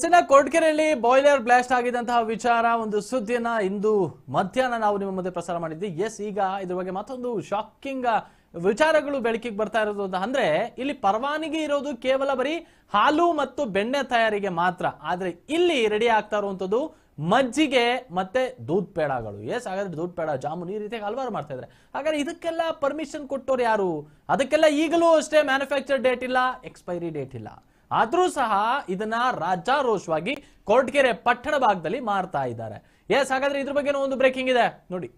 ಎಸ್ಸಿನ ಕೊಡ್ಕೆರೆಯಲ್ಲಿ boiler blast ಆಗಿದಂತಹ ವಿಚಾರ, ಒಂದು ಸುದ್ದಿಯನ್ನ ಇಂದು ಮಧ್ಯಾಹ್ನ ನಾವು ನಿಮ್ಮ ಮುಂದೆ ಪ್ರಸಾರ ಮಾಡಿದ್ವಿ. ಎಸ್ ಈಗ ಇದ್ರ ಬಗ್ಗೆ ಮತ್ತೊಂದು ಶಾಕಿಂಗ್ ವಿಚಾರಗಳು ಬೆಳಕಿಗೆ ಬರ್ತಾ ಇರೋದು ಅಂತ ಅಂದ್ರೆ, ಇಲ್ಲಿ ಪರವಾನಗಿ ಇರೋದು ಕೇವಲ ಬರೀ ಹಾಲು ಮತ್ತು ಬೆಣ್ಣೆ ತಯಾರಿಗೆ ಮಾತ್ರ. ಆದ್ರೆ ಇಲ್ಲಿ ರೆಡಿ ಆಗ್ತಾ ಇರುವಂತದ್ದು ಮಜ್ಜಿಗೆ ಮತ್ತೆ ದೂದ್ ಪೇಡಗಳು. ಎಸ್ ಹಾಗಾದ್ರೆ ದೂದ್ ಪೇಡ, ಜಾಮೂನ್ ಈ ರೀತಿಯಾಗಿ ಹಲವಾರು ಮಾಡ್ತಾ ಇದ್ದಾರೆ. ಹಾಗಾದ್ರೆ ಇದಕ್ಕೆಲ್ಲ ಪರ್ಮಿಷನ್ ಕೊಟ್ಟವ್ರು ಯಾರು? ಅದಕ್ಕೆಲ್ಲ ಈಗಲೂ ಅಷ್ಟೇ ಮ್ಯಾನುಫ್ಯಾಕ್ಚರ್ ಡೇಟ್ ಇಲ್ಲ ಎಕ್ಸ್ಪೈರಿ ಡೇಟ್ ಇಲ್ಲ. ಆದ್ರೂ ಸಹ ಇದನ್ನ ರಾಜಾರೋಷವಾಗಿ ಕೊರಟಗೆರೆ ಪಟ್ಟಣ ಭಾಗದಲ್ಲಿ ಮಾರ್ತಾ ಇದ್ದಾರೆ. ಎಸ್ ಹಾಗಾದ್ರೆ ಇದ್ರ ಬಗ್ಗೆ ಒಂದು ಬ್ರೇಕಿಂಗ್ ಇದೆ. ನೋಡಿ.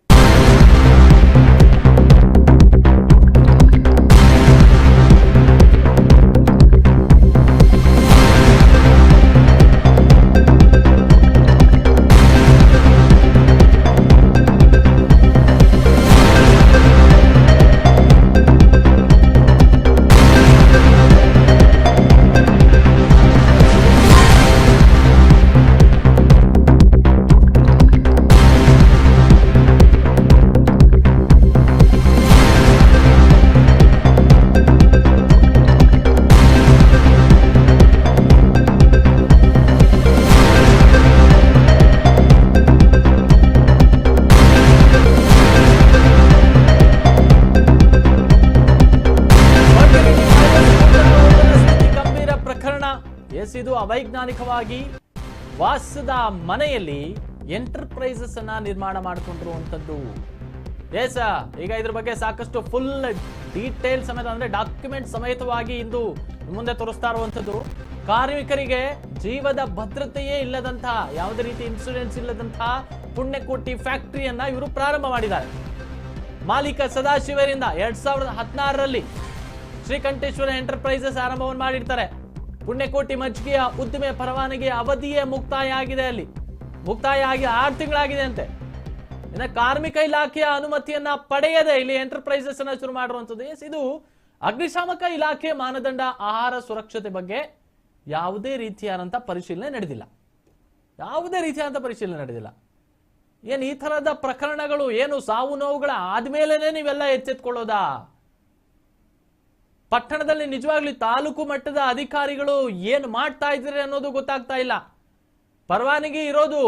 ಮನೆಯಲ್ಲಿ ಎಂಟರ್ಪ್ರೈಸಸ್ ಅನ್ನ ನಿರ್ಮಾಣ ಮಾಡಿಕೊಂಡಿರುವಂತದ್ದು ಎಸ್ ಈಗ ಇದ್ರ ಬಗ್ಗೆ ಸಾಕಷ್ಟು ಫುಲ್ ಡೀಟೇಲ್ ಸಮೇತ ಅಂದ್ರೆ ಡಾಕ್ಯುಮೆಂಟ್ ಸಮೇತವಾಗಿ ಇಂದು ಮುಂದೆ ತೋರಿಸ್ತಾ ಇರುವಂತದ್ದು ಕಾರ್ಮಿಕರಿಗೆ ಜೀವದ ಭದ್ರತೆಯೇ ಇಲ್ಲದಂತಹ ಯಾವುದೇ ರೀತಿ ಇನ್ಸೂರೆನ್ಸ್ ಇಲ್ಲದಂತಹ ಪುಣ್ಯಕೋಟಿ ಫ್ಯಾಕ್ಟರಿಯನ್ನ ಇವರು ಪ್ರಾರಂಭ ಮಾಡಿದ್ದಾರೆ. ಮಾಲೀಕ ಸದಾಶಿವರಿಂದ ಎರಡ್ ಸಾವಿರದ ಹದಿನಾರರಲ್ಲಿ ಶ್ರೀಕಂಠೇಶ್ವರ ಎಂಟರ್ಪ್ರೈಸಸ್ ಆರಂಭವನ್ನು ಮಾಡಿರ್ತಾರೆ. ಪುಣ್ಯಕೋಟಿ ಮಜ್ಜಿಗೆಯ ಉದ್ದಿಮೆ ಪರವಾನಗಿ ಅವಧಿಯೇ ಮುಕ್ತಾಯ ಆಗಿದೆ ಅಲ್ಲಿ. ಮುಕ್ತಾಯ ಆಗಿ ಆರು ತಿಂಗಳಾಗಿದೆ ಅಂತೆ. ಇನ್ನು ಕಾರ್ಮಿಕ ಇಲಾಖೆಯ ಅನುಮತಿಯನ್ನ ಪಡೆಯದೆ ಇಲ್ಲಿ ಎಂಟರ್ಪ್ರೈಸಸ್ ಅನ್ನ ಶುರು ಮಾಡಿರುವಂತದ್ದು ಎಸ್ ಇದು ಅಗ್ನಿಶಾಮಕ ಇಲಾಖೆ ಮಾನದಂಡ ಆಹಾರ ಸುರಕ್ಷತೆ ಬಗ್ಗೆ ಯಾವುದೇ ರೀತಿಯಾದಂಥ ಪರಿಶೀಲನೆ ನಡೆದಿಲ್ಲ. ಯಾವುದೇ ರೀತಿಯಾದಂಥ ಪರಿಶೀಲನೆ ನಡೆದಿಲ್ಲ. ಏನು ಈ ಥರದ ಪ್ರಕರಣಗಳು ಏನು ಸಾವು ನೋವುಗಳ ಆದ್ಮೇಲೆ ನೀವೆಲ್ಲ ಎಚ್ಚೆತ್ಕೊಳ್ಳೋದಾ ಪಟ್ಟಣದಲ್ಲಿ ನಿಜವಾಗ್ಲಿ ತಾಲೂಕು ಮಟ್ಟದ ಅಧಿಕಾರಿಗಳು ಏನು ಮಾಡ್ತಾ ಇದ್ದಾರೆ ಅನ್ನೋದು ಗೊತ್ತಾಗ್ತಾ ಇಲ್ಲ. ಪರವಾನಗಿ ಇರೋದು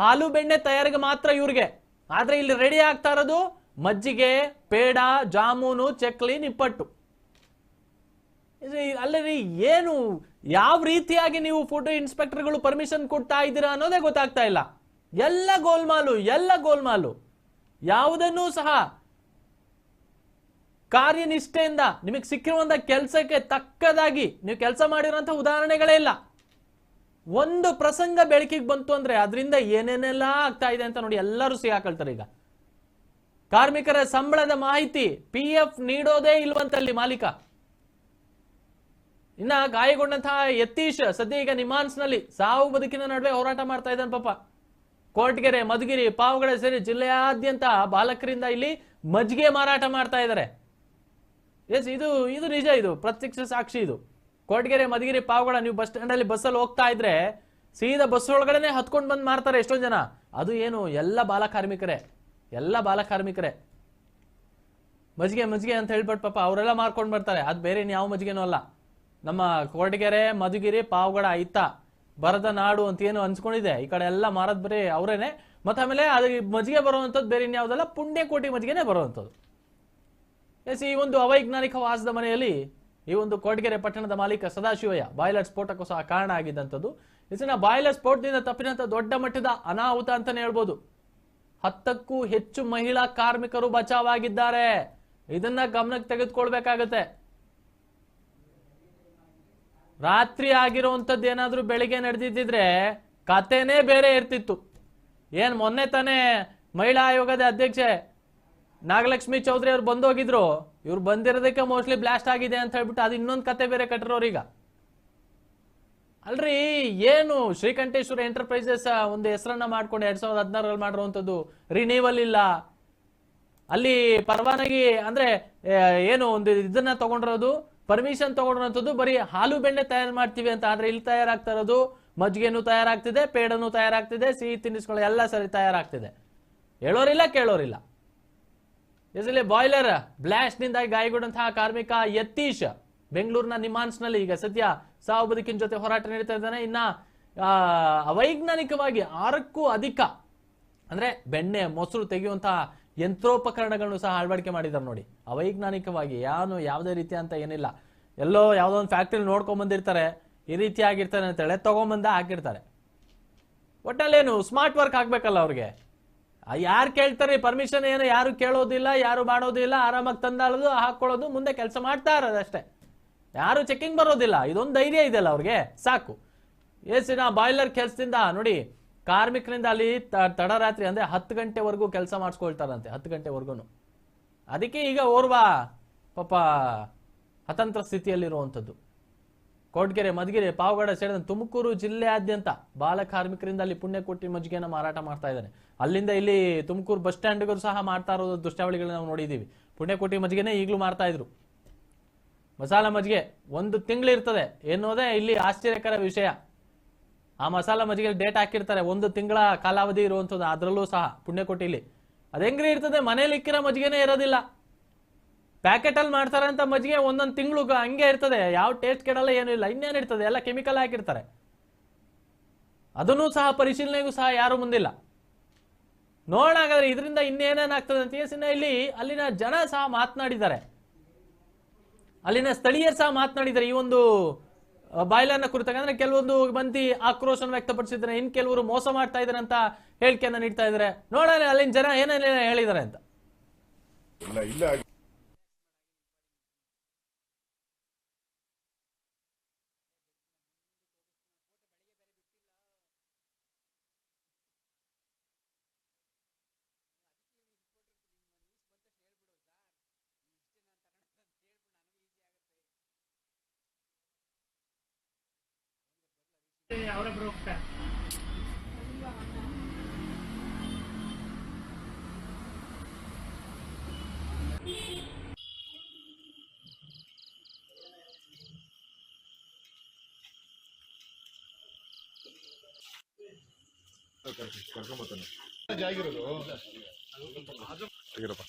ಹಾಲು ಬೆಣ್ಣೆ ತಯಾರಿಗೆ ಮಾತ್ರ ಇವ್ರಿಗೆ. ಆದ್ರೆ ಇಲ್ಲಿ ರೆಡಿ ಆಗ್ತಾ ಇರೋದು ಮಜ್ಜಿಗೆ, ಪೇಡ, ಜಾಮೂನು, ಚಕ್ಲಿ, ನಿಪ್ಪಟ್ಟು. ಅಲ್ಲರಿ, ಏನು ಯಾವ ರೀತಿಯಾಗಿ ನೀವು ಫುಡ್ ಇನ್ಸ್ಪೆಕ್ಟರ್ಗಳು ಪರ್ಮಿಷನ್ ಕೊಡ್ತಾ ಇದ್ದೀರಾ ಅನ್ನೋದೇ ಗೊತ್ತಾಗ್ತಾ ಇಲ್ಲ. ಎಲ್ಲ ಗೋಲ್ಮಾಲು ಎಲ್ಲ ಗೋಲ್ಮಾಲು. ಯಾವುದನ್ನೂ ಸಹ ಕಾರ್ಯನಿಷ್ಠೆಯಿಂದ ನಿಮಗೆ ಸಿಕ್ಕಿರುವಂತ ಕೆಲಸಕ್ಕೆ ತಕ್ಕದಾಗಿ ನೀವು ಕೆಲಸ ಮಾಡಿರುವಂತಹ ಉದಾಹರಣೆಗಳೇ ಇಲ್ಲ. ಒಂದು ಪ್ರಸಂಗ ಬೆಳಕಿಗೆ ಬಂತು ಅಂದ್ರೆ ಅದರಿಂದ ಏನೇನೆಲ್ಲ ಆಗ್ತಾ ಇದೆ ಅಂತ ನೋಡಿ ಎಲ್ಲರೂ ಸಿಗಾಕೊಳ್ತಾರೆ ಈಗ. ಕಾರ್ಮಿಕರ ಸಂಬಳದ ಮಾಹಿತಿ ಪಿ ಎಫ್ ನೀಡೋದೇ ಇಲ್ವಂತಲ್ಲಿ ಮಾಲೀಕ. ಇನ್ನ ಗಾಯಗೊಂಡಂತಹ ಯತೀಶ್ ಸದ್ಯ ಈಗ ನಿಮಾನ್ಸ್ನಲ್ಲಿ ಸಾವು ಬದುಕಿನ ನಡುವೆ ಹೋರಾಟ ಮಾಡ್ತಾ ಇದ್ದಾನೆ ಪಾಪ. ಕೋರ್ಟ್ಗೆರೆ ಮಧುಗಿರಿ, ಪಾವಗಡ ಸೇರಿ ಜಿಲ್ಲೆಯಾದ್ಯಂತ ಬಾಲಕರಿಂದ ಇಲ್ಲಿ ಮಜ್ಜಿಗೆ ಮಾರಾಟ ಮಾಡ್ತಾ ಇದ್ದಾರೆ. ಎಸ್ ಇದು ಇದು ನಿಜ ಇದು. ಪ್ರತ್ಯಕ್ಷ ಸಾಕ್ಷಿ ಇದು. ಕೋಟಗೆರೆ, ಮಧುಗಿರಿ, ಪಾವಗಡ, ನೀವು ಬಸ್ ಸ್ಟ್ಯಾಂಡಲ್ಲಿ ಬಸ್ಸಲ್ಲಿ ಹೋಗ್ತಾ ಇದ್ರೆ ಸೀದಾ ಬಸ್ ಒಳಗಡೆನೆ ಹತ್ಕೊಂಡು ಬಂದು ಮಾರ್ತಾರೆ ಎಷ್ಟೊಂದು ಜನ. ಅದು ಏನು, ಎಲ್ಲ ಬಾಲ ಕಾರ್ಮಿಕರೇ. ಎಲ್ಲ ಬಾಲ ಕಾರ್ಮಿಕರೇ. ಮಜ್ಜಿಗೆ ಮಜ್ಜಿಗೆ ಅಂತ ಹೇಳ್ಬಿಟ್ಟು ಪಾಪ ಅವರೆಲ್ಲ ಮಾರ್ಕೊಂಡು ಬರ್ತಾರೆ. ಅದು ಬೇರೆ ಯಾವ ಮಜ್ಜಿಗೆನೂ ಅಲ್ಲ. ನಮ್ಮ ಕೋಟಗೆರೆ, ಮಧುಗಿರಿ, ಪಾವಗಡ, ಐತ, ಬರದ ನಾಡು ಅಂತ ಏನು ಅನ್ಸ್ಕೊಂಡಿದೆ. ಈ ಕಡೆ ಎಲ್ಲ ಮಾರದ್ ಬರೀ ಅವರೇನೆ. ಮತ್ತೆ ಆಮೇಲೆ ಅದು ಮಜ್ಜಿಗೆ ಬರುವಂಥದ್ದು ಬೇರೆ ಇನ್ಯಾವುದಲ್ಲ ಪುಣ್ಯಕೋಟಿ ಮಜ್ಜಿಗೆನೆ ಬರುವಂಥದ್ದು ಎಸ್ ಈ ಒಂದು ಅವೈಜ್ಞಾನಿಕ ವಾಸದ ಮನೆಯಲ್ಲಿ ಈ ಒಂದು ಕೊಡಗೆರೆ ಪಟ್ಟಣದ ಮಾಲೀಕ ಸದಾಶಿವಯ್ಯ ಬಾಯ್ಲರ್ ಸ್ಫೋಟಕ್ಕೂ ಸಹ ಕಾರಣ ಆಗಿದ್ದಂಥದ್ದು. ಇದನ್ನ ಬಾಯ್ಲರ್ ಸ್ಫೋಟದಿಂದ ತಪ್ಪಿದಂತ ದೊಡ್ಡ ಮಟ್ಟದ ಅನಾಹುತ ಅಂತಾನೆ ಹೇಳ್ಬೋದು. ಹತ್ತಕ್ಕೂ ಹೆಚ್ಚು ಮಹಿಳಾ ಕಾರ್ಮಿಕರು ಬಚಾವಾಗಿದ್ದಾರೆ. ಇದನ್ನ ಗಮನಕ್ಕೆ ತೆಗೆದುಕೊಳ್ಬೇಕಾಗತ್ತೆ. ರಾತ್ರಿ ಆಗಿರುವಂಥದ್ದು ಏನಾದ್ರೂ ಬೆಳಿಗ್ಗೆ ನಡೆದಿದ್ದಿದ್ರೆ ಕಥೆನೇ ಬೇರೆ ಇರ್ತಿತ್ತು. ಏನ್ ಮೊನ್ನೆ ತಾನೇ ಮಹಿಳಾ ಆಯೋಗದ ಅಧ್ಯಕ್ಷೆ ನಾಗಲಕ್ಷ್ಮಿ ಚೌಧರಿ ಅವ್ರು ಬಂದೋಗಿದ್ರು. ಇವ್ರು ಬಂದಿರೋದಕ್ಕೆ ಮೋಸ್ಟ್ಲಿ ಬ್ಲಾಸ್ಟ್ ಆಗಿದೆ ಅಂತ ಹೇಳ್ಬಿಟ್ಟು ಅದು ಇನ್ನೊಂದು ಕತೆ ಬೇರೆ ಕಟ್ಟಿರೋರೀಗ ಅಲ್ರಿ, ಏನು ಶ್ರೀಕಂಠೇಶ್ವರ ಎಂಟರ್ಪ್ರೈಸಸ್ ಒಂದು ಹೆಸರನ್ನ ಮಾಡ್ಕೊಂಡು ಎರಡ್ ಸಾವಿರದ ಹದಿನಾರಲ್ಲಿ ಮಾಡಿರುವಂಥದ್ದು ರಿನೀವಲ್ ಇಲ್ಲ. ಅಲ್ಲಿ ಪರವಾನಗಿ ಅಂದ್ರೆ ಏನು ಒಂದು ಇದನ್ನ ತಗೊಂಡಿರೋದು ಪರ್ಮಿಷನ್ ತಗೊಂಡಿರೋಂಥದ್ದು ಬರೀ ಹಾಲು ಬೆಣ್ಣೆ ತಯಾರು ಮಾಡ್ತೀವಿ ಅಂತ, ಆದ್ರೆ ಇಲ್ಲಿ ತಯಾರಾಗ್ತಾ ಇರೋದು ಮಜ್ಜಿಗೆನೂ ತಯಾರಾಗ್ತಿದೆ, ಪೇಡನೂ ತಯಾರಾಗ್ತಿದೆ, ಸಿಹಿ ತಿನಿಸುಗಳು ಎಲ್ಲ ಸರಿ ತಯಾರಾಗ್ತಿದೆ. ಹೇಳೋರಿಲ್ಲ, ಕೇಳೋರಿಲ್ಲ. ಎಸಲಿ ಬಾಯ್ಲರ್, ಬ್ಲಾಸ್ಟ್ ನಿಂದಾಗಿ ಗಾಯಗೊಂಡಂತಹ ಕಾರ್ಮಿಕ ಯತೀಶ್ ಬೆಂಗಳೂರಿನ ನಿಮಾನ್ಸ್ನಲ್ಲಿ ಈಗ ಸದ್ಯ ಸಾವು ಬದುಕಿನ ಜೊತೆ ಹೋರಾಟ ನಡೀತಾ ಇದ್ದಾನೆ. ಇನ್ನ ಅವೈಜ್ಞಾನಿಕವಾಗಿ ಆರಕ್ಕೂ ಅಧಿಕ, ಅಂದ್ರೆ ಬೆಣ್ಣೆ, ಮೊಸರು ತೆಗೆಯುವಂತಹ ಯಂತ್ರೋಪಕರಣಗಳನ್ನು ಸಹ ಅಳವಡಿಕೆ ಮಾಡಿದ್ದಾರೆ ನೋಡಿ. ಅವೈಜ್ಞಾನಿಕವಾಗಿ ಯಾನು ಯಾವುದೇ ರೀತಿ ಅಂತ ಏನಿಲ್ಲ. ಎಲ್ಲೋ ಯಾವುದೋ ಒಂದು ಫ್ಯಾಕ್ಟ್ರಿ ನೋಡ್ಕೊಂಡ್ ಬಂದಿರ್ತಾರೆ, ಈ ರೀತಿ ಆಗಿರ್ತಾರೆ ಅಂತೇಳಿ ತಗೊಂಬಂದ ಹಾಕಿರ್ತಾರೆ. ಒಟ್ಟಲ್ಲೇನು ಸ್ಮಾರ್ಟ್ ವರ್ಕ್ ಆಗ್ಬೇಕಲ್ಲ ಅವ್ರಿಗೆ. ಯಾರು ಕೇಳ್ತಾರೆ ಪರ್ಮಿಷನ್ ಏನು? ಯಾರು ಕೇಳೋದಿಲ್ಲ, ಯಾರು ಮಾಡೋದಿಲ್ಲ, ಆರಾಮಾಗಿ ತಂದಾಳೋದು ಹಾಕೊಳ್ಳೋದು ಮುಂದೆ ಕೆಲಸ ಮಾಡ್ತಾ ಇರೋದು ಅಷ್ಟೇ. ಯಾರು ಚೆಕಿಂಗ್ ಬರೋದಿಲ್ಲ. ಇದೊಂದು ಧೈರ್ಯ ಇದೆಯಲ್ಲ ಅವ್ರಿಗೆ? ಸಾಕು. ಏಸಿನ ಬಾಯ್ಲರ್ ಕೆಲಸದಿಂದ, ನೋಡಿ, ಕಾರ್ಮಿಕರಿಂದ ಅಲ್ಲಿ ತಡರಾತ್ರಿ ಅಂದರೆ ಹತ್ತು ಗಂಟೆವರೆಗೂ ಕೆಲಸ ಮಾಡಿಸ್ಕೊಳ್ತಾರಂತೆ, ಹತ್ತು ಗಂಟೆವರೆಗೂ ಅದಕ್ಕೆ ಈಗ ಓರ್ವ, ಪಾಪ, ಅತಂತ್ರ ಸ್ಥಿತಿಯಲ್ಲಿರುವಂಥದ್ದು. ಕೊಡ್ಗೆರೆ ಮಧುಗಿರಿ ಪಾವಗಡ ಸೇರಿದಂತೆ ತುಮಕೂರು ಜಿಲ್ಲೆಯಾದ್ಯಂತ ಬಾಲ ಕಾರ್ಮಿಕರಿಂದ ಅಲ್ಲಿ ಕೊಟ್ಟಿ ಮಜ್ಜಿಗೆಯನ್ನು ಮಾರಾಟ ಮಾಡ್ತಾ ಇದ್ದಾನೆ. ಅಲ್ಲಿಂದ ಇಲ್ಲಿ ತುಮಕೂರು ಬಸ್ ಸ್ಟ್ಯಾಂಡ್ಗೂ ಸಹ ಮಾಡ್ತಾ ಇರೋದು ದೃಶ್ಯಾವಳಿಗಳನ್ನ ನಾವು ನೋಡಿದ್ದೀವಿ. ಪುಣ್ಯಕೋಟಿ ಮಜ್ಜಿಗೆನೇ ಈಗಲೂ ಮಾರ್ತಾ ಇದ್ರು. ಮಸಾಲ ಮಜ್ಜಿಗೆ ಒಂದು ತಿಂಗಳು ಇರ್ತದೆ. ಎನ್ನುವುದೇ ಇಲ್ಲಿ ಆಶ್ಚರ್ಯಕರ ವಿಷಯ. ಆ ಮಸಾಲ ಮಜ್ಜಿಗೆ ಡೇಟ್ ಹಾಕಿರ್ತಾರೆ. ಒಂದು ತಿಂಗಳ ಕಾಲಾವಧಿ ಇರುವಂಥದ್ದು. ಅದರಲ್ಲೂ ಸಹ ಪುಣ್ಯಕೋಟಿಲಿ ಅದು ಹೆಂಗ್ರಿ ಇರ್ತದೆ? ಮನೇಲಿ ಇಕ್ಕಿರೋ ಮಜ್ಜಿಗೆನೇ ಇರೋದಿಲ್ಲ. ಪ್ಯಾಕೆಟ್ ಅಲ್ಲಿ ಮಾಡ್ತಾರೆ ಅಂತ ಮಜ್ಜಿಗೆ ಒಂದೊಂದು ತಿಂಗಳು ಹಂಗೆ ಇರ್ತದೆ. ಯಾವ ಟೇಸ್ಟ್ ಕೆಡಲ್ಲ, ಏನು ಇಲ್ಲ. ಇನ್ನೇನು ಇರ್ತದೆ? ಎಲ್ಲ ಕೆಮಿಕಲ್ ಹಾಕಿರ್ತಾರೆ. ಅದನ್ನು ಸಹ ಪರಿಶೀಲನೆಗೂ ಸಹ ಯಾರು ಮುಂದಿಲ್ಲ. ನೋಡೋಣ ಹಾಗಾದ್ರೆ ಇದರಿಂದ ಇನ್ನೇನೇನಾಗ್ತದೆ ಅಂತ. ಇಲ್ಲಿ, ಅಲ್ಲಿನ ಜನ ಸಹ ಮಾತನಾಡಿದ್ದಾರೆ. ಅಲ್ಲಿನ ಸ್ಥಳೀಯರು ಸಹ ಮಾತನಾಡಿದ್ದಾರೆ. ಈ ಒಂದು ಬಾಯ್ಲರ್ನ ಕುರಿತಾಗ. ಅಂದ್ರೆ ಕೆಲವೊಂದು ಮಂದಿ ಆಕ್ರೋಶನ ವ್ಯಕ್ತಪಡಿಸಿದ್ರೆ ಇನ್ ಕೆಲವರು ಮೋಸ ಮಾಡ್ತಾ ಇದ್ದಾರೆ ಅಂತ ಹೇಳಿಕೆಯನ್ನ ನೀಡ್ತಾ ಇದ್ದಾರೆ. ನೋಡೋಣ, ಅಲ್ಲಿನ ಜನ ಏನೇನೇನ ಹೇಳಿದ್ದಾರೆ ಅಂತ. ಇಲ್ಲ ಇಲ್ಲ ಕರ್ಕೊಂಬರ್ತಾನೆ ಆಗಿರೋದು ಆಗಿರಪ್ಪ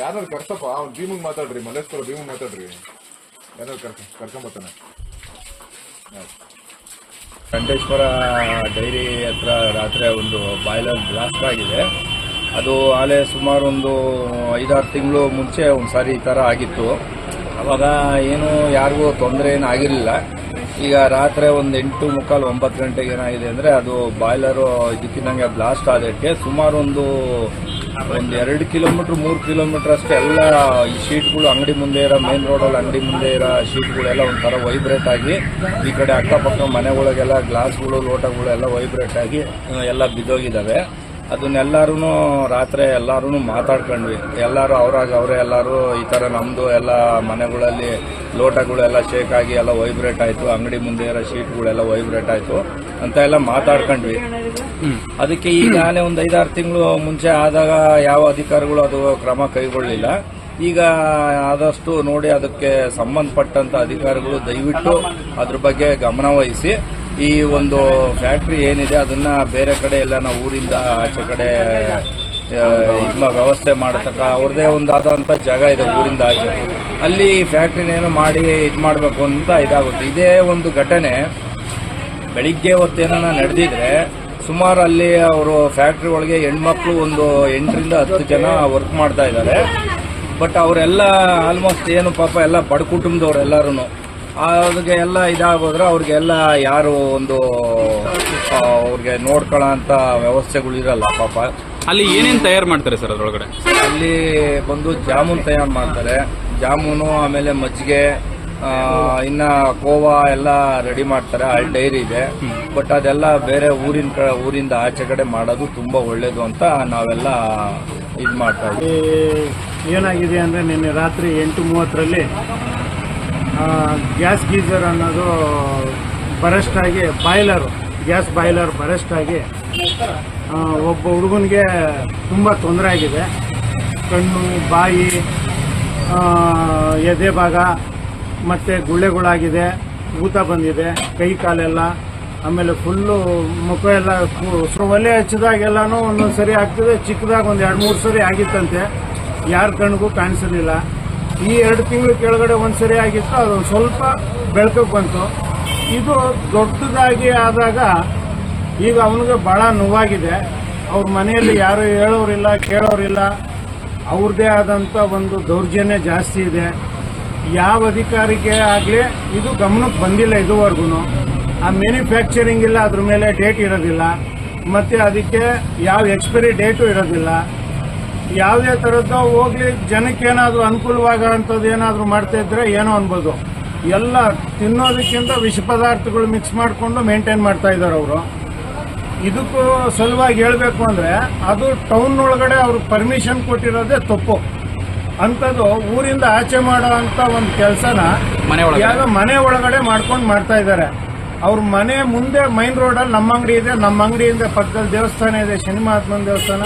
ಯಾರು ಕರ್ಸಪ್ಪ? ಅವ್ನು ಭೀಮಂಗ್ ಮಾತಾಡ್ರಿ ಮಲ್ಲೇಶ್ವರ ಭೀಮಂಗ್ ಮಾತಾಡ್ರಿ. ಯಾರು ಕರ್ಕ ಕರ್ಕೊಂಬರ್ತಾನೆ ಕಂಠೇಶ್ವರ ಡೈರಿ ಹತ್ರ ರಾತ್ರಿ ಒಂದು ಬಾಯ್ಲರ್ ಬ್ಲಾಸ್ಟ್ ಆಗಿದೆ. ಅದು ಆಲೆ ಸುಮಾರು ಒಂದು ಐದಾರು ತಿಂಗಳು ಮುಂಚೆ ಒಂದು ಸಾರಿ ಈ ಥರ ಆಗಿತ್ತು. ಅವಾಗ ಏನು ಯಾರಿಗೂ ತೊಂದರೆ ಏನು ಆಗಿರಲಿಲ್ಲ. ಈಗ ರಾತ್ರಿ ಒಂದು ಎಂಟು ಮುಕ್ಕಾಲು ಒಂಬತ್ತು ಗಂಟೆಗೆ ಏನಾಗಿದೆ ಅಂದರೆ ಅದು ಬಾಯ್ಲರು ಇದಕ್ಕಿನ್ನಂಗೆ ಬ್ಲಾಸ್ಟ್ ಆದಕ್ಕೆ ಸುಮಾರು ಒಂದು ಒಂದು ಎರಡು ಕಿಲೋಮೀಟರ್ ಮೂರು ಕಿಲೋಮೀಟರ್ ಅಷ್ಟೇ ಎಲ್ಲ ಈ ಶೀಟ್ಗಳು ಅಂಗಡಿ ಮುಂದೆ ಇರೋ ಮೇನ್ ರೋಡಲ್ಲಿ ಅಂಗಡಿ ಮುಂದೆ ಇರೋ ಶೀಟ್ಗಳೆಲ್ಲ ಒಂಥರ ವೈಬ್ರೇಟ್ ಆಗಿ ಈ ಕಡೆ ಅಕ್ಕಪಕ್ಕ ಮನೆಗಳಿಗೆಲ್ಲ ಗ್ಲಾಸ್ಗಳು ಲೋಟಗಳು ಎಲ್ಲ ವೈಬ್ರೇಟ್ ಆಗಿ, ಎಲ್ಲ ಬಿದ್ದೋಗಿದ್ದಾವೆ. ಅದನ್ನೆಲ್ಲರೂ ರಾತ್ರಿ ಎಲ್ಲರೂ ಮಾತಾಡ್ಕೊಂಡ್ವಿ. ಎಲ್ಲರೂ ಅವ್ರಾಗ ಅವರೇ ಎಲ್ಲರೂ ಈ ಥರ ನಮ್ಮದು ಎಲ್ಲ ಮನೆಗಳಲ್ಲಿ ಲೋಟಗಳೆಲ್ಲ ಶೇಕ್ ಆಗಿ ಎಲ್ಲ ವೈಬ್ರೇಟ್ ಆಯಿತು. ಅಂಗಡಿ ಮುಂದೆ ಇರೋ ಶೀಟ್ಗಳೆಲ್ಲ ವೈಬ್ರೇಟ್ ಆಯಿತು. ಅಂತ ಎಲ್ಲ ಮಾತಾಡ್ಕೊಂಡ್ವಿ. ಅದಕ್ಕೆ ಈಗಾಗಲೇ ಒಂದು ಐದಾರು ತಿಂಗಳು ಮುಂಚೆ ಆದಾಗ ಯಾವ ಅಧಿಕಾರಿಗಳು ಅದು ಕ್ರಮ ಕೈಗೊಳ್ಳಲಿಲ್ಲ ಈಗ ಆದಷ್ಟು ನೋಡಿ ಅದಕ್ಕೆ ಸಂಬಂಧಪಟ್ಟಂಥ ಅಧಿಕಾರಿಗಳು ದಯವಿಟ್ಟು ಅದ್ರ ಬಗ್ಗೆ ಗಮನ ವಹಿಸಿ ಈ ಒಂದು ಫ್ಯಾಕ್ಟ್ರಿ ಏನಿದೆ, ಅದನ್ನ ಬೇರೆ ಕಡೆ ಎಲ್ಲ ನಾವು ಊರಿಂದ ಆಚೆ ಕಡೆ ಇದ್ನ ವ್ಯವಸ್ಥೆ ಮಾಡತಕ್ಕ ಅವ್ರದೇ ಒಂದಾದಂತ ಜಾಗ ಇದೆ ಊರಿಂದ ಆಚೆ. ಅಲ್ಲಿ ಫ್ಯಾಕ್ಟ್ರಿನೇನು ಮಾಡಿ ಇದು ಮಾಡಬೇಕು ಅಂತ ಇದಾಗುತ್ತೆ. ಇದೇ ಒಂದು ಘಟನೆ ಬೆಳಿಗ್ಗೆ ಹೊತ್ತೇನ ನಡೆದಿದ್ರೆ, ಸುಮಾರು ಅಲ್ಲಿ ಅವರು ಫ್ಯಾಕ್ಟ್ರಿ ಒಳಗೆ ಹೆಣ್ಮಕ್ಳು ಒಂದು ಎಂಟರಿಂದ ಹತ್ತು ಜನ ವರ್ಕ್ ಮಾಡ್ತಾ ಇದ್ದಾರೆ. ಬಟ್ ಅವರೆಲ್ಲ ಆಲ್ಮೋಸ್ಟ್ ಏನು ಪಾಪ ಎಲ್ಲ ಬಡ ಕುಟುಂಬದವ್ರು ಎಲ್ಲರೂ ಅವ್ರಿಗೆ ಎಲ್ಲ ಇದಾಗೋದ್ರೆ ಅವ್ರಿಗೆಲ್ಲ ಯಾರು ಒಂದು ಅವ್ರಿಗೆ ನೋಡ್ಕೊಳ್ಳೋ ಅಂತ ವ್ಯವಸ್ಥೆಗಳು ಇರಲ್ಲ ಪಾಪ. ಅಲ್ಲಿ ಏನೇನು ತಯಾರು ಮಾಡ್ತಾರೆ ಸರ್ ಅದರೊಳಗಡೆ? ಅಲ್ಲಿ ಬಂದು ಜಾಮೂನ್ ತಯಾರು ಮಾಡ್ತಾರೆ. ಜಾಮೂನು ಆಮೇಲೆ ಮಜ್ಜಿಗೆ ಇನ್ನ ಕೋವಾ ಎಲ್ಲ ರೆಡಿ ಮಾಡ್ತಾರೆ. ಅಲ್ಲಿ ಡೈರಿ ಇದೆ. ಬಟ್ ಅದೆಲ್ಲ ಬೇರೆ ಊರಿನ ಕ- ಊರಿಂದ ಆಚೆ ಕಡೆ ಮಾಡೋದು ತುಂಬಾ ಒಳ್ಳೇದು ಅಂತ ನಾವೆಲ್ಲ ಇದು ಮಾಡ್ತಾ ಇದ್ದೀವಿ. ಏನಾಗಿದೆ ಅಂದ್ರೆ ನಿನ್ನೆ ರಾತ್ರಿ ಎಂಟು ಮೂವತ್ತರಲ್ಲಿ ಗ್ಯಾಸ್ ಗೀಜರ್ ಅನ್ನೋದು ಬರಸ್ಟ್ ಆಗಿ ಬಾಯ್ಲರು, ಗ್ಯಾಸ್ ಬಾಯ್ಲರ್ ಬರೆಸ್ಟ್ ಆಗಿ ಒಬ್ಬ ಹುಡುಗನಿಗೆ ತುಂಬ ತೊಂದರೆ ಆಗಿದೆ. ಕಣ್ಣು, ಬಾಯಿ ಎದೆ ಭಾಗ, ಮತ್ತು ಗುಳ್ಳೆಗಳಾಗಿದೆ, ಊತ ಬಂದಿದೆ, ಕೈ ಕಾಲೆಲ್ಲ, ಆಮೇಲೆ ಫುಲ್ಲು ಮುಖ ಎಲ್ಲ ಒಲೆ ಹಚ್ಚಿದಾಗೆಲ್ಲನೂ ಒಂದೊಂದು ಸರಿ ಆಗ್ತದೆ, ಚಿಕ್ಕದಾಗ ಒಂದು ಎರಡು ಮೂರು ಸರಿ ಆಗಿತ್ತಂತೆ. ಯಾರ ಕಣ್ಗೂ ಕಾಣಿಸಲಿಲ್ಲ. ಈ ಎರಡು ತಿಂಗಳು ಕೆಳಗಡೆ ಒಂದು ಸರಿ ಆಗಿತ್ತು, ಅದು ಸ್ವಲ್ಪ ಬೆಳಕಕ್ಕೆ ಬಂತು. ಇದು ದೊಡ್ಡದಾಗಿ ಆದಾಗ ಈಗ ಅವನಿಗೆ ಭಾಳ ನೋವಾಗಿದೆ. ಅವ್ರ ಮನೆಯಲ್ಲಿ ಯಾರು ಹೇಳೋರಿಲ್ಲ, ಕೇಳೋರಿಲ್ಲ. ಅವ್ರದ್ದೇ ಆದಂಥ ಒಂದು ದೌರ್ಜನ್ಯ ಜಾಸ್ತಿ ಇದೆ. ಯಾವ ಅಧಿಕಾರಿಗೆ ಆಗಲಿ, ಇದು ಗಮನಕ್ಕೆ ಬಂದಿಲ್ಲ ಇದುವರೆಗೂ. ಆ ಮ್ಯಾನುಫ್ಯಾಕ್ಚರಿಂಗ್ ಇಲ್ಲ, ಅದ್ರ ಮೇಲೆ ಡೇಟ್ ಇರೋದಿಲ್ಲ. ಮತ್ತು ಅದಕ್ಕೆ ಯಾವ ಎಕ್ಸ್ಪೈರಿ ಡೇಟು ಇರೋದಿಲ್ಲ. ಯಾವುದೇ ಥರದ್ದು ಹೋಗ್ಲಿ ಜನಕ್ಕೆ ಏನಾದರೂ ಅನುಕೂಲವಾಗೋಂಥದ್ದು ಏನಾದ್ರೂ ಮಾಡ್ತಾ ಇದ್ರೆ ಏನೋ ಅನ್ಬೋದು. ಎಲ್ಲ ತಿನ್ನೋದಕ್ಕಿಂತ ವಿಷ ಪದಾರ್ಥಗಳು ಮಿಕ್ಸ್ ಮಾಡಿಕೊಂಡು ಮೇಂಟೈನ್ ಮಾಡ್ತಾ ಇದ್ದಾರೆ ಅವರು. ಇದಕ್ಕೂ ಸಲುವಾಗಿ ಹೇಳಬೇಕು ಅಂದರೆ ಅದು ಟೌನ್ ಒಳಗಡೆ ಅವ್ರಿಗೆ ಪರ್ಮಿಷನ್ ಕೊಟ್ಟಿರೋದೇ ತಪ್ಪು. ಅಂಥದ್ದು ಊರಿಂದ ಆಚೆ ಮಾಡೋ ಅಂತ ಒಂದು ಕೆಲಸನ ಮನೆ ಒಳಗಡೆ? ಯಾವ ಮನೆ ಒಳಗಡೆ ಮಾಡ್ಕೊಂಡು ಮಾಡ್ತಾ ಇದ್ದಾರೆ. ಅವ್ರ ಮನೆ ಮುಂದೆ ಮೈನ್ ರೋಡಲ್ಲಿ ನಮ್ಮ ಅಂಗಡಿ ಇದೆ ನಮ್ಮ ಅಂಗಡಿಯಿಂದ ಪಕ್ಕದಲ್ಲಿ ದೇವಸ್ಥಾನ ಇದೆ ಶನಿ ಮಹಾತ್ಮನ ದೇವಸ್ಥಾನ.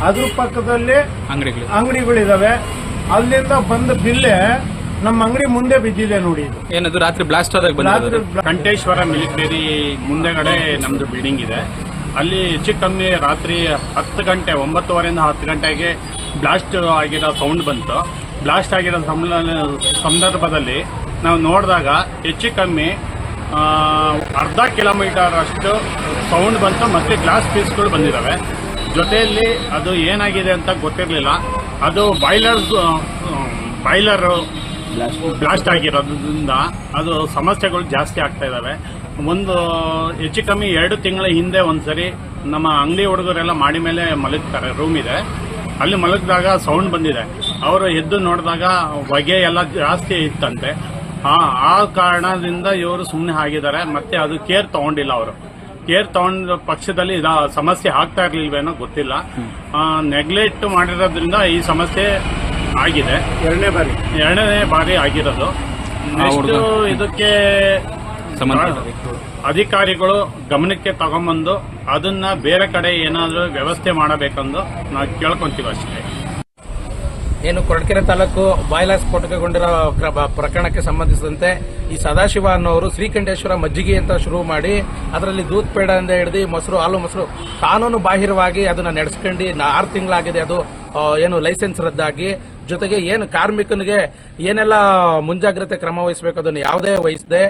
ಅದ್ರ ಪಕ್ಕದಲ್ಲಿ ಅಂಗಡಿಗಳು. ಅಂಗಡಿಗಳಿದಾವೆ. ಅಲ್ಲಿಂದ ಬಂದ ಬಿಲ್ಲೆ ನಮ್ಮ ಅಂಗಡಿ ಮುಂದೆ ಬಿದ್ದಿದೆ ನೋಡಿ ಇದು. ಏನದು ರಾತ್ರಿ ಬ್ಲಾಸ್ಟ್ ಆದಾಗ ರಾತ್ರಿ ಕಂಠೇಶ್ವರ ಮಿಲಿಟರಿ ಮುಂದೆಗಡೆ ನಮ್ದು ಬಿಲ್ಡಿಂಗ್ ಇದೆ. ಅಲ್ಲಿ ಹೆಚ್ಚು ಕಮ್ಮಿ ರಾತ್ರಿ ಹತ್ತು ಗಂಟೆ ಒಂಬತ್ತುವರೆಯಿಂದ ಹತ್ತು ಗಂಟೆಗೆ ಬ್ಲಾಸ್ಟ್ ಆಗಿರೋ ಸೌಂಡ್ ಬಂತು. ಬ್ಲಾಸ್ಟ್ ಆಗಿರೋ ಸಂಲ- ಸಂದರ್ಭದಲ್ಲಿ ನಾವು ನೋಡಿದಾಗ ಹೆಚ್ಚು ಕಮ್ಮಿ ಆ, ಅರ್ಧ ಕಿಲೋಮೀಟರ್ ಅಷ್ಟು ಸೌಂಡ್ ಬಂತು ಮತ್ತೆ ಗ್ಲಾಸ್ ಪೀಸ್ಗಳು ಬಂದಿದ್ದಾವೆ ಜೊತೆಯಲ್ಲಿ ಅದು ಏನಾಗಿದೆ ಅಂತ ಗೊತ್ತಿರಲಿಲ್ಲ. ಅದು ಬಾಯ್ಲರ್ ಬಾಯ್ಲರ್ ಬ್ಲಾಸ್ಟ್ ಆಗಿರೋದ್ರಿಂದ ಅದು ಸಮಸ್ಯೆಗಳು ಜಾಸ್ತಿ ಆಗ್ತಾ ಇದ್ದಾವೆ ಒಂದು ಹೆಚ್ಚು ಕಮ್ಮಿ ಎರಡು ತಿಂಗಳ ಹಿಂದೆ ಒಂದ್ಸರಿ ನಮ್ಮ ಅಂಗಡಿ ಹುಡುಗರೆಲ್ಲ ಮಾಡಿ ಮೇಲೆ ಮಲಗ್ತಾರೆ ರೂಮ್ ಇದೆ. ಅಲ್ಲಿ ಮಲಗಿದಾಗ ಸೌಂಡ್ ಬಂದಿದೆ. ಅವರು ಎದ್ದು ನೋಡಿದಾಗ ಹೊಗೆ ಎಲ್ಲ ಜಾಸ್ತಿ ಇತ್ತಂತೆ. ಆ ಕಾರಣದಿಂದ ಇವರು ಸುಮ್ಮನೆ ಆಗಿದ್ದಾರೆ. ಮತ್ತೆ ಅದು ಕೇರ್ ತಗೊಂಡಿಲ್ಲ ಅವರು. ಕೇರ್ ತಗೊಂಡ ಪಕ್ಷದಲ್ಲಿ ಇದ ಸಮಸ್ಯೆ ಆಗ್ತಾ ಇರ್ಲಿಲ್ವೇನೋ ಗೊತ್ತಿಲ್ಲ. ನೆಗ್ಲೆಕ್ಟ್ ಮಾಡಿರೋದ್ರಿಂದ ಈ ಸಮಸ್ಯೆ ಆಗಿದೆ. ಎರಡನೇ ಬಾರಿ. ಎರಡನೇ ಬಾರಿ ಆಗಿರೋದು. ನೆಕ್ಸ್ಟ್. ಇದಕ್ಕೆ ಅಧಿಕಾರಿಗಳು ಗಮನಕ್ಕೆ ತಗೊಂಬಂದು ಅದನ್ನ ಬೇರೆ ಕಡೆ ಏನಾದರೂ ವ್ಯವಸ್ಥೆ ಮಾಡಬೇಕೆಂದು ನಾವು ಕೇಳ್ಕೊಂತೀವಿ ಅಷ್ಟೇ. ಏನು ಕೊರಡಕೆರೆ ತಾಲೂಕು ಬಾಯ್ಲರ್ ಸ್ಫೋಟಕಗೊಂಡಿರೋ ಕ್ರ- ಪ್ರಕರಣಕ್ಕೆ ಸಂಬಂಧಿಸಿದಂತೆ ಈ ಸದಾಶಿವ ಅನ್ನೋರು ಶ್ರೀಕಂಠೇಶ್ವರ ಮಜ್ಜಿಗೆ ಅಂತ ಶುರು ಮಾಡಿ ಅದರಲ್ಲಿ ದೂತ್ ಪೇಡ ಅಂತ ಹಿಡಿದು ಮೊಸರು, ಹಾಲು ಮೊಸರು ಕಾನೂನು ಬಾಹಿರವಾಗಿ ಅದನ್ನ ನಡೆಸ್ಕೊಂಡು ಆರು ತಿಂಗಳಾಗಿದೆ ಅದು ಏನು ಲೈಸೆನ್ಸ್ ರದ್ದಾಗಿ. ಜೊತೆಗೆ ಏನು ಕಾರ್ಮಿಕನಿಗೆ ಏನೆಲ್ಲ ಮುಂಜಾಗ್ರತೆ ಕ್ರಮ ವಹಿಸಬೇಕು ಅದನ್ನು ಯಾವುದೇ ವಹಿಸದೆ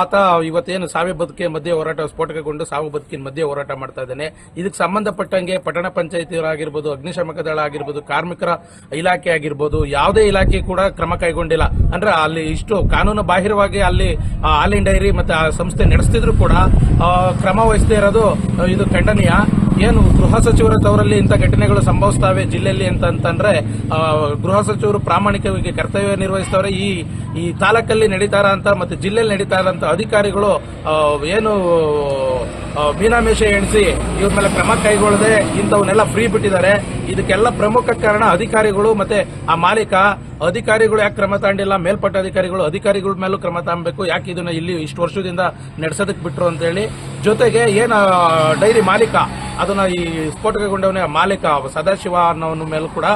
ಆತ ಇವತ್ತೇನು ಸಾವಿ ಬದುಕಿನ ಮಧ್ಯೆ ಹೋರಾಟ, ಸ್ಫೋಟಕಗೊಂಡು ಸಾವು ಬದುಕಿನ ಮಧ್ಯೆ ಹೋರಾಟ ಮಾಡ್ತಾ ಇದ್ದಾನೆ. ಇದಕ್ಕೆ ಸಂಬಂಧಪಟ್ಟಂಗೆ ಪಟ್ಟಣ ಪಂಚಾಯತಿಯವರಾಗಿರ್ಬೋದು ಅಗ್ನಿಶಾಮಕ ದಳ ಆಗಿರ್ಬೋದು ಕಾರ್ಮಿಕರ ಇಲಾಖೆ ಆಗಿರ್ಬೋದು, ಯಾವುದೇ ಇಲಾಖೆ ಕೂಡ ಕ್ರಮ ಕೈಗೊಂಡಿಲ್ಲ. ಅಂದ್ರೆ ಅಲ್ಲಿ ಇಷ್ಟು ಕಾನೂನು ಬಾಹಿರವಾಗಿ ಅಲ್ಲಿ ಆಲ್ ಇಂಡ್ ಡೈರಿ ಮತ್ತೆ ಆ ಸಂಸ್ಥೆ ನಡೆಸ್ತಿದ್ರು ಕೂಡ ಕ್ರಮ ವಹಿಸದೇ ಇರೋದು ಇದು ಖಂಡನೀಯ. ಏನು ಗೃಹ ಸಚಿವರ ತವರಲ್ಲಿ ಇಂಥ ಘಟನೆಗಳು ಸಂಭವಿಸ್ತಾವೆ ಜಿಲ್ಲೆಯಲ್ಲಿ ಅಂತ ಅಂತಂದ್ರೆ ಗೃಹ ಸಚಿವರು ಪ್ರಾಮಾಣಿಕವಾಗಿ ಕರ್ತವ್ಯ ನಿರ್ವಹಿಸ್ತವ್ರೆ. ಈ ಈ ತಾಲೂಕಲ್ಲಿ ನಡೀತಾರ ಅಂತ ಮತ್ತೆ ಜಿಲ್ಲೆಯಲ್ಲಿ ನಡೀತಾ ಇರೋಂಥ ಅಧಿಕಾರಿಗಳು ಏನು ಮೀನಾಮೇಷ ಎಣಿಸಿ ಇವ್ರ ಮೇಲೆ ಕ್ರಮ ಕೈಗೊಳ್ಳದೆ ಇಂಥವನ್ನೆಲ್ಲ ಫ್ರೀ ಬಿಟ್ಟಿದ್ದಾರೆ. ಇದಕ್ಕೆಲ್ಲ ಪ್ರಮುಖ ಕಾರಣ ಅಧಿಕಾರಿಗಳು ಮತ್ತೆ ಆ ಮಾಲೀಕ. ಅಧಿಕಾರಿಗಳು ಯಾಕೆ ಕ್ರಮ ತಾಂಡಿಲ್ಲ? ಮೇಲ್ಪಟ್ಟ ಅಧಿಕಾರಿಗಳು, ಅಧಿಕಾರಿಗಳ ಮೇಲೂ ಕ್ರಮ ತಾಂಬೇಕು ಯಾಕೆ ಇದನ್ನ ಇಲ್ಲಿ ಇಷ್ಟು ವರ್ಷದಿಂದ ನಡೆಸೋದಕ್ಕೆ ಬಿಟ್ರು ಅಂತೇಳಿ. ಜೊತೆಗೆ ಏನು ಡೈರಿ ಮಾಲೀಕ, ಅದನ್ನ ಈ ಸ್ಫೋಟಕಗೊಂಡವನೇ ಮಾಲೀಕ, ಸದಾಶಿವ ಅನ್ನೋನ ಮೇಲೂ ಕೂಡ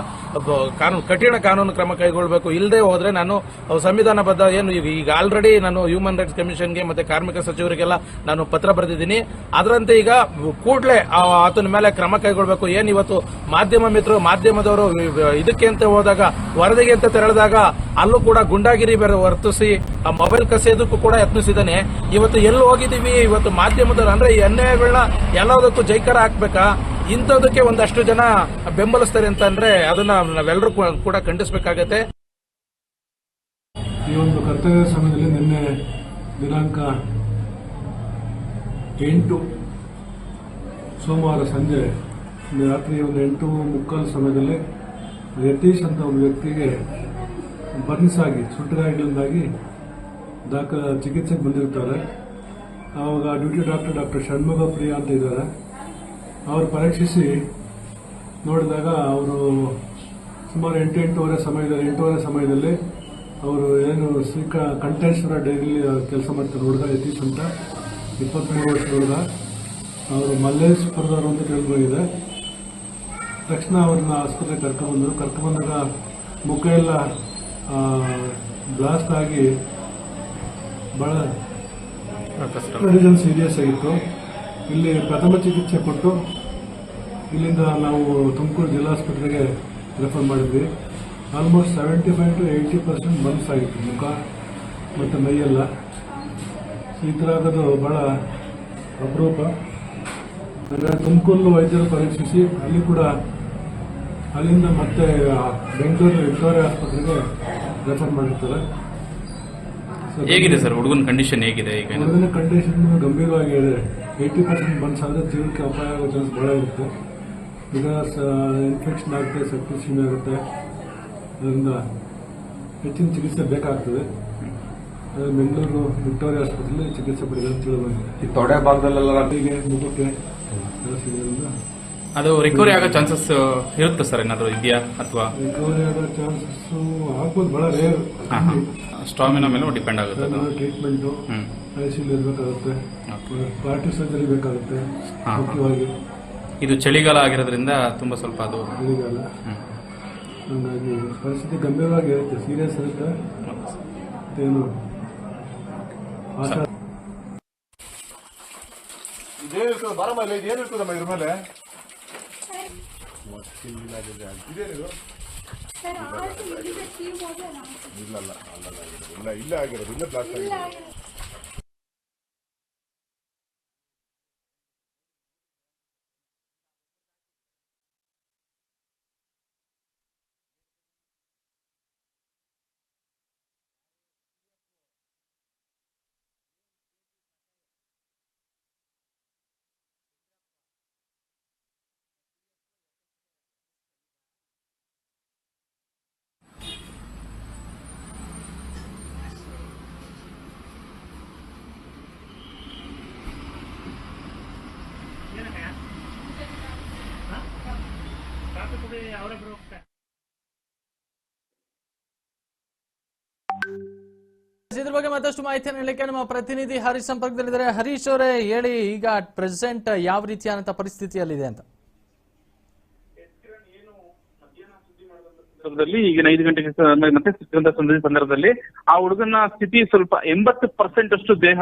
ಕಾನೂನು, ಕಠಿಣ ಕಾನೂನು ಕ್ರಮ ಕೈಗೊಳ್ಳಬೇಕು. ಇಲ್ಲದೆ ಹೋದರೆ ನಾನು ಸಂವಿಧಾನಬದ್ಧ ಏನು, ಈಗ- ಆಲ್ರೆಡಿ ನಾನು ಹ್ಯೂಮನ್ ರೈಟ್ಸ್ ಕಮಿಷನ್ಗೆ ಮತ್ತೆ ಕಾರ್ಮಿಕ ಸಚಿವರಿಗೆಲ್ಲ ನಾನು ಪತ್ರ ಬರೆದಿದ್ದೀನಿ. ಅದರಂತೆ ಈಗ ಕೂಡಲೇ ಆತನ ಮೇಲೆ ಕ್ರಮ ಕೈಗೊಳ್ಳಬೇಕು. ಏನು ಇವತ್ತು ಮಾಧ್ಯಮ ಮಿತ್ರರು, ಮಾಧ್ಯಮದವರು ಇದಕ್ಕೆ ಅಂತ ಹೋದಾಗ, ವರದಿಗೆ ಅಂತ ತೆರಳಿದಾಗ ಅಲ್ಲೂ ಕೂಡ ಗುಂಡಾಗಿರಿ ಬೇರೆ ವರ್ತಿಸಿ, ಆ ಮೊಬೈಲ್ ಕಸಿಯೋದಕ್ಕೂ ಕೂಡ ಯತ್ನಿಸಿದ್ದಾನೆ. ಇವತ್ತು ಎಲ್ಲಿ ಹೋಗಿದ್ದೀವಿ? ಇವತ್ತು ಮಾಧ್ಯಮದವರು ಅಂದ್ರೆ ಈ ಅನ್ಯಾಯಗಳನ್ನ ಎಲ್ಲದಕ್ಕೂ ಜೈಕಾರ ಹಾಕ್ಬೇಕಾ? ಇಂಥದಕ್ಕೆ ಒಂದಷ್ಟು ಜನ ಬೆಂಬಲಿಸ್ತಾರೆ ಅಂತಂದ್ರೆ ಅದನ್ನ ನಾವೆಲ್ಲರೂ ಕೂಡ ಖಂಡಿಸಬೇಕಾಗತ್ತೆ. ಈ ಒಂದು ಕರ್ತವ್ಯ ಸಮಯದಲ್ಲಿ ನಿನ್ನೆ ದಿನಾಂಕ ಎಂಟು ಸೋಮವಾರ ಸಂಜೆ ರಾತ್ರಿ ಒಂದು ಎಂಟು ಮುಕ್ಕಾಲು ಸಮಯದಲ್ಲಿ ಯತೀಶ್ ಅಂತ ಒಬ್ಬ ವ್ಯಕ್ತಿಗೆ ಬರ್ನಿಸಾಗಿ ಸುಟ್ಟಗಾಯಗಳಿಂದಾಗಿ ದಾಖ, ಚಿಕಿತ್ಸೆಗೆ ಬಂದಿರ್ತಾರೆ. ಆವಾಗ duty doctor doctor Shanmukha Priya ಅಂತ ಇದ್ದಾರೆ. ಅವರು ಪರೀಕ್ಷಿಸಿ ನೋಡಿದಾಗ ಅವರು ಸುಮಾರು ಎಂಟು ಎಂಟೂವರೆ ಸಮಯದಲ್ಲಿ ಎಂಟೂವರೆ ಸಮಯದಲ್ಲಿ ಅವರು ಏನು ಶ್ರೀಕ ಕಂಠೇಶ್ವರ ಡೈರಿಲಿ ಕೆಲಸ ಮಾಡ್ತಾರೆ ಹುಡುಗ ಯತೀಶ್ ಅಂತ ಇಪ್ಪತ್ತ್ಮೂರು ವರ್ಷ ಹುಡುಗ. ಅವರು ಮಲ್ಲೇಶ್ವರದವರು ಅಂತ ತಿಳಿದುಬಂದಿದೆ ತಕ್ಷಣ ಅವ್ರನ್ನ ಆಸ್ಪತ್ರೆಗೆ ಕರ್ಕೊಂಡ್ಬಂದರು. ಕರ್ಕೊಂಡ್ಬಂದಾಗ ಮುಖ ಎಲ್ಲ ಬ್ಲಾಸ್ಟ್ ಆಗಿ ಭಾಳ ಸೀರಿಯಸ್ ಆಗಿತ್ತು. ಇಲ್ಲಿ ಪ್ರಥಮ ಚಿಕಿತ್ಸೆ ಕೊಟ್ಟು ಇಲ್ಲಿಂದ ನಾವು ತುಮಕೂರು ಜಿಲ್ಲಾಸ್ಪತ್ರೆಗೆ ರೆಫರ್ ಮಾಡಿದ್ವಿ. Almost seventy five to eighty percent burns ಆಗಿತ್ತು ಮುಖ ಮತ್ತು ಮೈಯೆಲ್ಲ. ಈ ಥರ ಆಗೋದು ಭಾಳ ಅಪರೂಪ. ಅಂದರೆ ತುಮಕೂರು ವೈದ್ಯರು ಪರೀಕ್ಷಿಸಿ ಅಲ್ಲಿ ಕೂಡ ಅಲ್ಲಿಂದ ಮತ್ತೆ ಬೆಂಗಳೂರು ವಿಕ್ಟೋರಿಯಾ ಆಸ್ಪತ್ರೆಗೆ ರೆಫರ್ ಮಾಡಿರ್ತಾರೆ. ಹೇಗಿದೆ ಸರ್ ಹುಡುಗನ ಕಂಡೀಷನ್ ಹೇಗಿದೆ ಈಗ? ಹುಡುಗನ ಕಂಡೀಷನ್ ಗಂಭೀರವಾಗಿದೆ ಏಯ್ಟಿ ಪರ್ಸೆಂಟ್ ಬಂದು ಆದರೆ ಜೀವನಕ್ಕೆ ಅಪಾಯ ಆಗೋ ಚಾನ್ಸ್ ಭಾಳ ಇರುತ್ತೆ. ಈಗ ಇನ್ಫೆಕ್ಷನ್ ಆಗುತ್ತೆ ಸಕ್ಸಿನ್ ಆಗುತ್ತೆ ಅದರಿಂದ ಹೆಚ್ಚಿನ ಚಿಕಿತ್ಸೆ ಬೇಕಾಗ್ತದೆ. ಅದೇ ಬೆಂಗಳೂರು ವಿಕ್ಟೋರಿಯಾ ಆಸ್ಪತ್ರೆಯಲ್ಲಿ ಚಿಕಿತ್ಸೆ ಪಡೆಯೋದು ತಿಳಿದಿದೆ ಈ ತೊಡೆ ಭಾಗದಲ್ಲೆಲ್ಲ ಹೀಗೆ ಮುಖಕ್ಕೆ ಎಲ್ಲ ಸಿಗೋದ್ರಿಂದ ಅದು ರಿಕವರಿ ಆಗೋ ಚಾನ್ಸಸ್ ಇರುತ್ತೆ ಸರ್ ಏನಾದರೂ ಇದೆಯಾ ಅಥವಾ ರಿಕವರಿ ಆಗೋ ಚಾನ್ಸಸ್ಸು ಹಾಕೋದು ಭಾಳ ರೇರ್ ಸ್ಟಾಮಿನ ಮೇಲೆ ಡಿಪೆಂಡ್ ಆಗುತ್ತೆ ಅದು. ಟ್ರೀಟ್ಮೆಂಟು ಹ್ಞೂ ಐ ಸಿ ಇರಬೇಕಾಗುತ್ತೆ ಪಾರ್ಟಿ ಸರ್ಜರಿ ಬೇಕಾಗುತ್ತೆ ಹಾ. ಮುಖ್ಯವಾಗಿ. ಇದು ಚಳಿಗಾಲ ಆಗಿರೋದ್ರಿಂದ ತುಂಬ ಸ್ವಲ್ಪ ಅದು ಚಳಿಗಾಲ. ಹಾಗಾಗಿ ಪರಿಸ್ಥಿತಿ ಗಂಭೀರವಾಗಿರುತ್ತೆ ಸೀರಿಯಸ್ ಇರುತ್ತೆ. ಮತ್ತೇನು? ಇದೇನಿರ್ತದೆ ಬಾರಮ್ಮ ಇಲ್ಲ ಇದೇನಿರ್ತದಮ್ಮ ಇದ್ರ ಮೇಲೆ? ಇದೇನಿದು ಇಲ್ಲ ಇಲ್ಲ ಅಲ್ಲಲ್ಲ ಆಗಿರೋದು. ಇಲ್ಲ ಇಲ್ಲೇ ಆಗಿರೋದು. ಇಲ್ಲೇ ಇದ್ರ ಬಗ್ಗೆ ಮತ್ತಷ್ಟು ಮಾಹಿತಿಯನ್ನು ಹೇಳಲಿಕ್ಕೆ ನಮ್ಮ ಪ್ರತಿನಿಧಿ ಹರೀಶ್ ಸಂಪರ್ಕದಲ್ಲಿದ್ದಾರೆ. ಹರೀಶ್ ಅವರೇ ಹೇಳಿ, ಈಗ ಪ್ರೆಸೆಂಟ್ ಯಾವ ರೀತಿಯಾದಂತಹ ಪರಿಸ್ಥಿತಿಯಲ್ಲಿದೆ ಅಂತ. ಸಂದರ್ಭದಲ್ಲಿ ಈಗಿನ ಐದು ಗಂಟೆಗೆ ಮತ್ತೆ ಸಿಕ್ಕಿದಂತ ಸಂದರ್ಭ- ಸಂದರ್ಭದಲ್ಲಿ ಆ ಹುಡುಗನ ಸ್ಥಿತಿ ಸ್ವಲ್ಪ ಎಂಬತ್ತು ಪರ್ಸೆಂಟ್ ಅಷ್ಟು ದೇಹ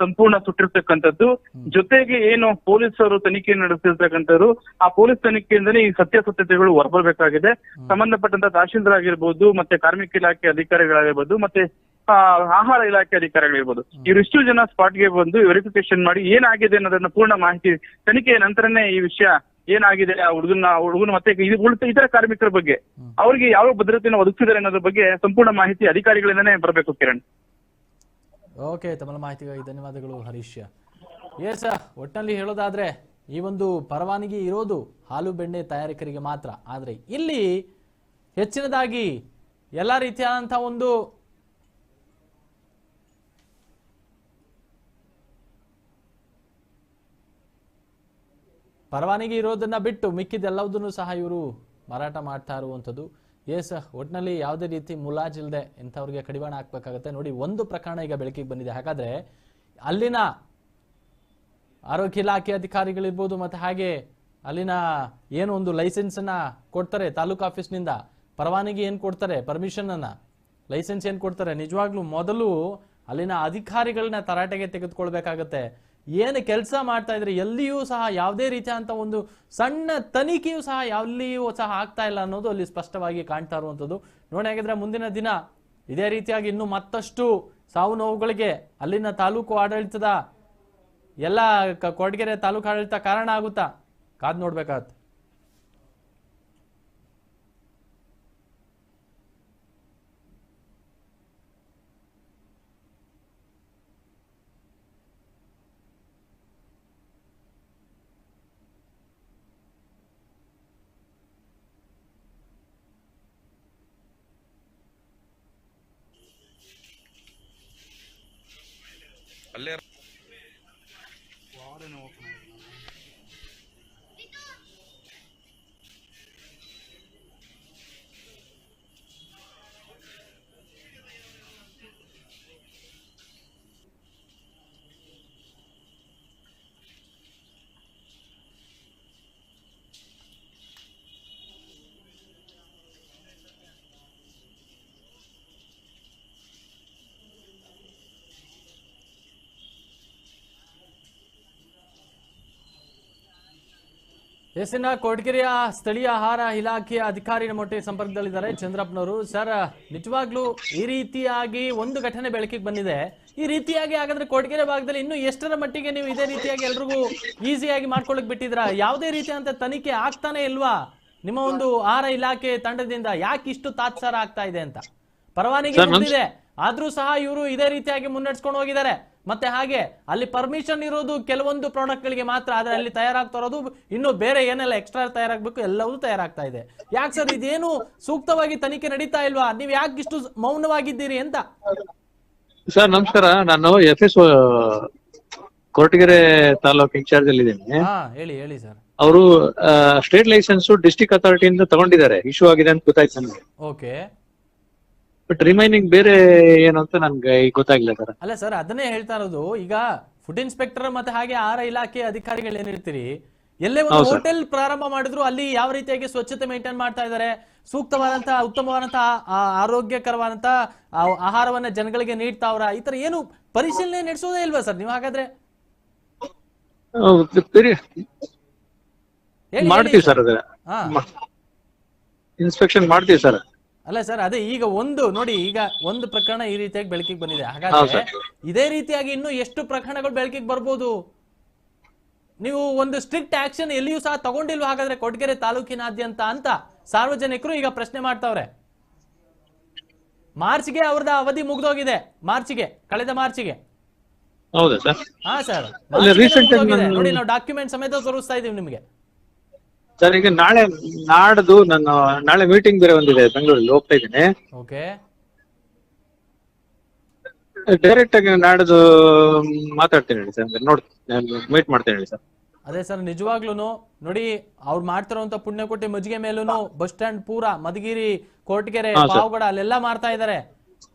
ಸಂಪೂರ್ಣ ಸುಟ್ಟಿರ್ತಕ್ಕಂಥದ್ದು. ಜೊತೆಗೆ ಏನು ಪೊಲೀಸರು ತನಿಖೆ ನಡೆಸಿರ್ತಕ್ಕಂಥವ್ರು ಆ ಪೊಲೀಸ್ ತನಿಖೆಯಿಂದಲೇ ಈ ಸತ್ಯಾಸತ್ಯತೆಗಳು ಹೊರಬರಬೇಕಾಗಿದೆ. ಸಂಬಂಧಪಟ್ಟಂತ ತಹಶೀಲ್ದಾರ್ ಆಗಿರ್ಬೋದು ಮತ್ತೆ ಕಾರ್ಮಿಕ ಇಲಾಖೆ ಅಧಿಕಾರಿಗಳಾಗಿರ್ಬೋದು ಮತ್ತೆ ಆ, ಆಹಾರ ಇಲಾಖೆ ಅಧಿಕಾರಿಗಳಿರ್ಬೋದು. ಇವರಿಷ್ಟು ಜನ ಸ್ಪಾಟ್ಗೆ ಬಂದು ವೆರಿಫಿಕೇಶನ್ ಮಾಡಿ ಏನಾಗಿದೆ ಅನ್ನೋದನ್ನ ಪೂರ್ಣ ಮಾಹಿತಿ ತನಿಖೆಯ ನಂತರನೇ ಈ ವಿಷಯ ಏನಾಗಿದೆ ಆ ಹುಡುಗನ ಹುಡುಗನ ಮತ್ತೆ ಇದು ಇತರ ಕಾರ್ಮಿಕರ ಬಗ್ಗೆ. ಅವರಿಗೆ ಯಾವ ಭದ್ರತೆಯನ್ನು ಒದಗಿಸಿದ್ದಾರೆ ಅನ್ನೋದ್ರ ಬಗ್ಗೆ ಸಂಪೂರ್ಣ ಮಾಹಿತಿ ಅಧಿಕಾರಿಗಳಿಂದನೇ ಬರಬೇಕು ಕಿರಣ್. ಓಕೆ ತಮ್ಮ ಮಾಹಿತಿಗಾಗಿ ಧನ್ಯವಾದಗಳು ಹರೀಶ್. ಎಸ್ ಒಟ್ಟಿನಲ್ಲಿ ಹೇಳೋದಾದ್ರೆ ಈ ಒಂದು ಪರವಾನಗಿ ಇರೋದು ಹಾಲು ಬೆಣ್ಣೆ ತಯಾರಕರಿಗೆ ಮಾತ್ರ. ಆದರೆ ಇಲ್ಲಿ ಹೆಚ್ಚಿನದಾಗಿ ಎಲ್ಲ ರೀತಿಯಾದಂಥ ಒಂದು ಪರವಾನಗಿ ಇರೋದನ್ನ ಬಿಟ್ಟು ಮಿಕ್ಕಿದೆಲ್ಲವುದನ್ನು ಸಹ ಇವರು ಮಾರಾಟ ಮಾಡ್ತಾ ಇರುವಂಥದ್ದು. ಎಸ್ ಒಟ್ಟಿನಲ್ಲಿ ಯಾವುದೇ ರೀತಿ ಮುಲಾಜಿಲ್ಲದೆ ಇಂಥವ್ರಿಗೆ ಕಡಿವಾಣ ಹಾಕ್ಬೇಕಾಗತ್ತೆ. ನೋಡಿ, ಒಂದು ಪ್ರಕರಣ ಈಗ ಬೆಳಕಿಗೆ ಬಂದಿದೆ. ಹಾಗಾದ್ರೆ ಅಲ್ಲಿನ ಆರೋಗ್ಯ ಇಲಾಖೆ ಅಧಿಕಾರಿಗಳಿರ್ಬೋದು ಮತ್ತೆ ಹಾಗೆ ಅಲ್ಲಿನ ಏನು ಒಂದು ಲೈಸೆನ್ಸನ್ನ ಕೊಡ್ತಾರೆ, ತಾಲೂಕು ಆಫೀಸ್ನಿಂದ ಪರವಾನಗಿ ಏನ್ ಕೊಡ್ತಾರೆ ಪರ್ಮಿಷನ್ ಅನ್ನ, ಲೈಸೆನ್ಸ್ ಏನ್ ಕೊಡ್ತಾರೆ, ನಿಜವಾಗ್ಲೂ ಮೊದಲು ಅಲ್ಲಿನ ಅಧಿಕಾರಿಗಳನ್ನ ತರಾಟೆಗೆ ತೆಗೆದುಕೊಳ್ಬೇಕಾಗತ್ತೆ. ಏನು ಕೆಲಸ ಮಾಡ್ತಾ ಇದ್ರೆ ಎಲ್ಲಿಯೂ ಸಹ ಯಾವುದೇ ರೀತಿಯಾದಂಥ ಒಂದು ಸಣ್ಣ ತನಿಖೆಯೂ ಸಹ ಎಲ್ಲಿಯೂ ಸಹ ಆಗ್ತಾ ಇಲ್ಲ ಅನ್ನೋದು ಅಲ್ಲಿ ಸ್ಪಷ್ಟವಾಗಿ ಕಾಣ್ತಾ ಇರುವಂಥದ್ದು. ನೋಡಿ ಹಾಗಿದ್ರೆ ಮುಂದಿನ ದಿನ ಇದೇ ರೀತಿಯಾಗಿ ಇನ್ನೂ ಮತ್ತಷ್ಟು ಸಾವು ನೋವುಗಳಿಗೆ ಅಲ್ಲಿನ ತಾಲೂಕು ಆಡಳಿತದ ಎಲ್ಲ ಕ- ಕೊರಟಗೆರೆ ತಾಲೂಕು ಆಡಳಿತ ಕಾರಣ ಆಗುತ್ತಾ? ಕಾದ್ ನೋಡ್ಬೇಕಾಗತ್ತೆ. അല്ലേ? വാർഡ് നോക്കണം. ಎಸ್ಸಿನ ಕೊಡಗಿರಿಯ ಸ್ಥಳೀಯ ಆಹಾರ ಇಲಾಖೆಯ ಅಧಿಕಾರಿ ನಮ್ಮೊಟ್ಟಿಗೆ ಸಂಪರ್ಕದಲ್ಲಿದ್ದಾರೆ. ಚಂದ್ರಪ್ಪನವರು ಸರ್ ನಿಜವಾಗ್ಲೂ ಈ ರೀತಿಯಾಗಿ ಒಂದು ಘಟನೆ ಬೆಳಕಿಗೆ ಬಂದಿದೆ. ಈ ರೀತಿಯಾಗಿ ಹಾಗಾದ್ರೆ ಕೊಟ್ಗೆರೆ ಭಾಗದಲ್ಲಿ ಇನ್ನು ಎಷ್ಟರ ಮಟ್ಟಿಗೆ ನೀವು ಇದೇ ರೀತಿಯಾಗಿ ಎಲ್ರಿಗೂ ಈಸಿಯಾಗಿ ಮಾಡ್ಕೊಳಕ್ ಬಿಟ್ಟಿದ್ರ ಯಾವುದೇ ರೀತಿಯಂತ ತನಿಖೆ ಆಗ್ತಾನೆ ಇಲ್ವಾ? ನಿಮ್ಮ ಒಂದು ಆಹಾರ ಇಲಾಖೆ ತಂಡದಿಂದ ಯಾಕೆ ಇಷ್ಟು ತಾತ್ಸಾರ ಆಗ್ತಾ ಇದೆ ಅಂತ? ಪರವಾನಗಿ ಆದ್ರೂ ಸಹ ಇವರು ಇದೇ ರೀತಿಯಾಗಿ ಮುನ್ನಡೆಸ್ಕೊಂಡು ಹೋಗಿದ್ದಾರೆ. ಮತ್ತೆ ಹಾಗೆ ಅಲ್ಲಿ ಪರ್ಮಿಷನ್ ಇರೋದು ಕೆಲವೊಂದು ಪ್ರಾಡಕ್ಟ್ ಗಳಿಗೆ ಮಾತ್ರ ಆದ್ರೆ ಅಲ್ಲಿ ತಯಾರಾಗ್ತಾ ಇರೋದು ಇನ್ನು ಬೇರೆ ಏನೆಲ್ಲ ಎಕ್ಸ್ಟ್ರಾ ತಯಾರಾಗಬೇಕು ಎಲ್ಲವೂ ತಯಾರಾಗ್ತಾ ಇದೆ. ಯಾಕೆ ಸರ್ ಇದೇನು ಸೂಕ್ತವಾಗಿ ತನಿಖೆ ನಡೀತಾ ಇಲ್ವಾ? ನೀವು ಯಾಕೆ ಇಷ್ಟು ಮೌನವಾಗಿದ್ದೀರಿ ಅಂತ? ಸರ್ ನಮಸ್ಕಾರ. ನಾನು F S Koratagere taluk in charge ಅಲ್ಲಿ ಇದ್ದೀನಿ. ಹಾ ಹೇಳಿ ಹೇಳಿ ಸರ್. ಅವರು ಸ್ಟೇಟ್ ಲೈಸೆನ್ಸ್ ಡಿಸ್ಟಿಕ್ ಅಥಾರಿಟಿಯಿಂದ ತಗೊಂಡಿದ್ದಾರೆ. ಇಶ್ಯೂ ಆಗಿದೆ ಅಂತ ಗೊತ್ತಾಯ್ತು ನನಗೆ. ಓಕೆ. ಬಟ್ ರಿಮೈನಿಂಗ್ ಬೇರೆ ಏನು ಅಂತ ನನ್ಗೆ ಈಗ ಗೊತ್ತಾಗಿಲ್ಲ ಸರ್ ಅಲ್ಲ ಸರ್ ಅದನ್ನೇ ಹೇಳ್ತಾ ಇರೋದು. ಈಗ ಫುಡ್ ಇನ್ಸ್ಪೆಕ್ಟರ್ ಮತ್ತೆ ಹಾಗೆ ಆಹಾರ ಇಲಾಖೆ ಅಧಿಕಾರಿಗಳು ಏನಿರ್ತೀರಿ ಎಲ್ಲೇ ಒಂದು ಹೋಟೆಲ್ ಪ್ರಾರಂಭ ಮಾಡಿದ್ರು ಅಲ್ಲಿ ಯಾವ ರೀತಿಯಾಗಿ ಸ್ವಚ್ಛತೆ ಮೇಂಟೈನ್ ಮಾಡ್ತಾ ಇದ್ದಾರೆ ಸೂಕ್ತವಾದಂತಹ ಉತ್ತಮವಾದಂತಹ ಆರೋಗ್ಯಕರವಾದಂತಹ ಆಹಾರವನ್ನ ಜನಗಳಿಗೆ ನೀಡ್ತಾವ್ರ ಈ ತರ ಏನು ಪರಿಶೀಲನೆ ನಡೆಸೋದೇ ಇಲ್ವಾ ಸರ್ ನೀವು ಹಾಗಾದ್ರೆ? ಮಾಡ್ತೀವಿ ಸರ್. ಇನ್ಸ್ಪೆಕ್ಷನ್ ಮಾಡ್ತೀವಿ ಸರ್ ಅಲ್ಲ ಸರ್ ಅದೇ ಈಗ ಒಂದು ನೋಡಿ ಈಗ ಒಂದು ಪ್ರಕರಣ ಈ ರೀತಿಯಾಗಿ ಬೆಳಕಿಗೆ ಬಂದಿದೆ. ಹಾಗಾದ್ರೆ. ಇದೇ ರೀತಿಯಾಗಿ ಇನ್ನು ಎಷ್ಟು ಪ್ರಕರಣಗಳು ಬೆಳಕಿಗೆ ಬರ್ಬೋದು? ನೀವು ಒಂದು ಸ್ಟ್ರಿಕ್ಟ್ ಆಕ್ಷನ್ ಎಲ್ಲಿಯೂ ಸಹ ತಗೊಂಡಿಲ್ವಾ? ಹಾಗಾದ್ರೆ ಕೊಟ್ಗೆರೆ ತಾಲೂಕಿನಾದ್ಯಂತ ಅಂತ ಸಾರ್ವಜನಿಕರು ಈಗ ಪ್ರಶ್ನೆ ಮಾಡ್ತಾವ್ರೆ. ಮಾರ್ಚ್ಗೆ ಅವ್ರದ ಅವಧಿ ಮುಗ್ದೋಗಿದೆ ಮಾರ್ಚ್ಗೆ ಕಳೆದ ಮಾರ್ಚ್ಗೆ. ಹೌದಾ ಸರ್. ಹಾ ಸರ್. ನೋಡಿ ನಾವು ಡಾಕ್ಯುಮೆಂಟ್ ಸಮೇತ ತೋರಿಸ್ತಾ ಇದೀವಿ ನಿಮಗೆ. ಸರ್ ಈಗ ನಾಳೆ ನಾಡ್ದು ನಾನು ನಾಳೆ ಮೀಟಿಂಗ್ ಬೇರೆ ಒಂದಿದೆ ಬೆಂಗಳೂರಲ್ಲಿ ಹೋಗ್ತಾ ಇದ್ದೀನಿ. ಓಕೆ. ಡೈರೆಕ್ಟ್ ಆಗಿ ನಾಡ್ದು ಮಾತಾಡ್ತೀನಿ ಹೇಳಿ ಸರ್ ನೋಡ್ತೀನಿ ಮೀಟ್ ಮಾಡ್ತೀನಿ ಹೇಳಿ ಸರ್. ಅದೇ ಸರ್ ನಿಜವಾಗ್ಲೂ ನೋಡಿ ಅವ್ರು ಮಾಡ್ತಿರೋಂತ ಪುಣ್ಯಕೋಟೆ ಮಜ್ಜಿಗೆ ಮೇಲೂನು ಬಸ್ ಸ್ಟ್ಯಾಂಡ್ ಪೂರ ಮಧುಗಿರಿ ಕೋಟಗೆರೆ. ಪಾವಗಡ ಅಲ್ಲೆಲ್ಲ ಮಾರ್ತಾ ಇದಾರೆ.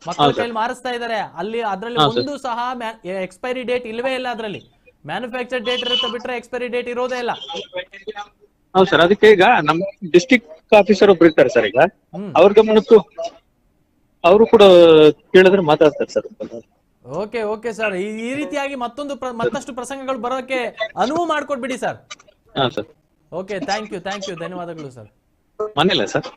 ಮಕ್ಕಳ ಕೈಲಿ ಮಾರಿಸ್ತಾ ಇದಾರೆ. ಅಲ್ಲಿ ಅದ್ರಲ್ಲಿ ಒಂದು ಸಹ ಎಕ್ಸ್ಪೈರಿ ಡೇಟ್ ಇಲ್ವೇ ಇಲ್ಲ ಅದ್ರಲ್ಲಿ. ಮ್ಯಾನುಫ್ಯಾಕ್ಚರ್ ಡೇಟ್ ಇರುತ್ತೆ ಬಿಟ್ರೆ ಎಕ್ಸ್ಪೈರಿ ಡೇಟ್ ಇರೋದೇ ಇಲ್ಲ. ಹೌದು ಸರ್ ಅದಕ್ಕೆ ಈಗ ನಮ್ಮ ಡಿಸ್ಟಿಕ್ ಆಫೀಸರ್ ಒಬ್ರು ಇರ್ತಾರೆ ಸರ್ ಈಗ. ಅವ್ರ ಗಮನಕ್ಕೂ ಅವರು ಕೂಡ ಕೇಳಿದ್ರೆ ಮಾತಾಡ್ತಾರೆ ಸರ್. Okay okay sir. ಈ ರೀತಿಯಾಗಿ ಮತ್ತೊಂದು ಮತ್ತಷ್ಟು ಪ್ರಸಂಗಗಳು ಬರೋಕೆ ಅನುವು ಮಾಡ್ಕೊಡ್ಬಿಡಿ ಸರ್. ಹಾ sir. Okay thank you thank you. ಧನ್ಯವಾದಗಳು ಸರ್. ಮನೇಲೆ ಸರ್?